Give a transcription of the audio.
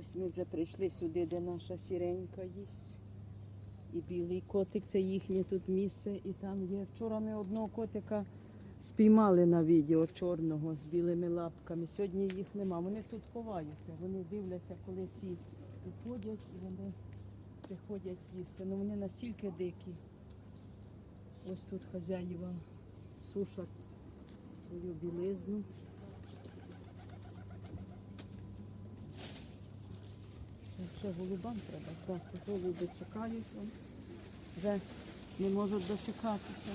Ось ми вже прийшли сюди, де наша сіренька їсть. І білий котик, це їхнє тут місце. І там є. Вчора ми одного котика спіймали на відео чорного з білими лапками. Сьогодні їх нема. Вони тут ховаються. Вони дивляться, коли ці уходять і вони приходять їсти. Ну вони настільки дикі. Ось тут хазяїва сушать свою білизну. Ну, Ще голубам треба здати. Голуби чекають. Вже не можуть дочекатися.